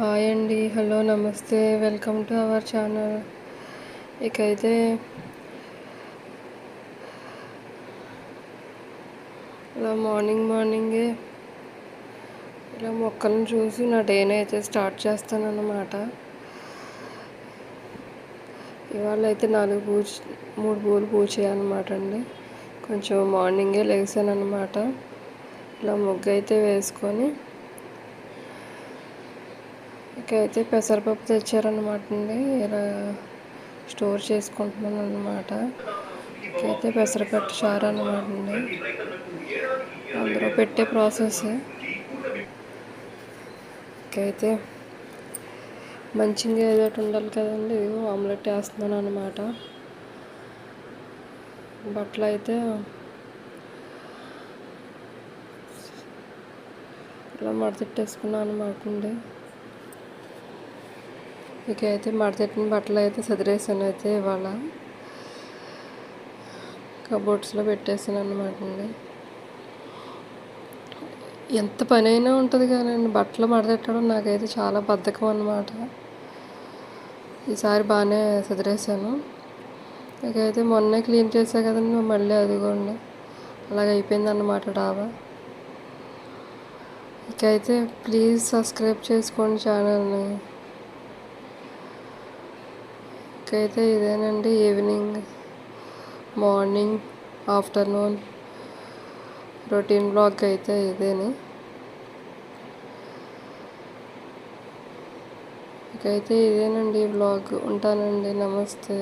Hi అండి hello namaste welcome to our channel. ఇకైతే ఇలా morning మార్నింగే ఇలా మొక్కలను చూసి నా డేని అయితే స్టార్ట్ చేస్తానన్నమాట. ఇవాళ అయితే నాలుగు పూజ మూడు పూలు పూజ చేయాలన్నమాట అండి. కొంచెం మార్నింగే లేసాను ఇలా ముగ్గు అయితే వేసుకొని ఇకైతే అయితే పెసరపప్పు తెచ్చారనమాట అండి. ఇలా స్టోర్ చేసుకుంటున్నాను అనమాట అయితే పెసరపప్పు చారు అనమాట అండి. అందులో పెట్టే ప్రాసెస్. అయితే మంచిగా ఏదో ఉండాలి కదండి. ఆమ్లెట్ వేస్తున్నాను అనమాట బట్టలు అయితే ఇలా మడతెట్టేసుకున్నాను అనమాట అండి. ఇక అయితే మడతెట్టిన బట్టలు అయితే సదిరేసాను అయితే ఇవాళ. కబోర్డ్స్లో పెట్టేసాను అనమాట అండి. ఎంత పని అయినా ఉంటుంది కానీ బట్టలు మడతెట్టడం నాకైతే చాలా బద్ధకం అన్నమాట. ఈసారి బాగానే సదిరేసాను. ఇకైతే మొన్నే క్లీన్ చేసా కదండి మళ్ళీ అదిగోండి. అలాగ అయిపోయింది అన్నమాట డాబా. ఇకైతే ప్లీజ్ సబ్స్క్రైబ్ చేసుకోండి ఛానల్ని. అయితే ఇదేనండి evening morning afternoon routine blog అయితే ఇదేని. ఇకైతే ఇదేనండి బ్లాగ్. ఉంటానండి నమస్తే.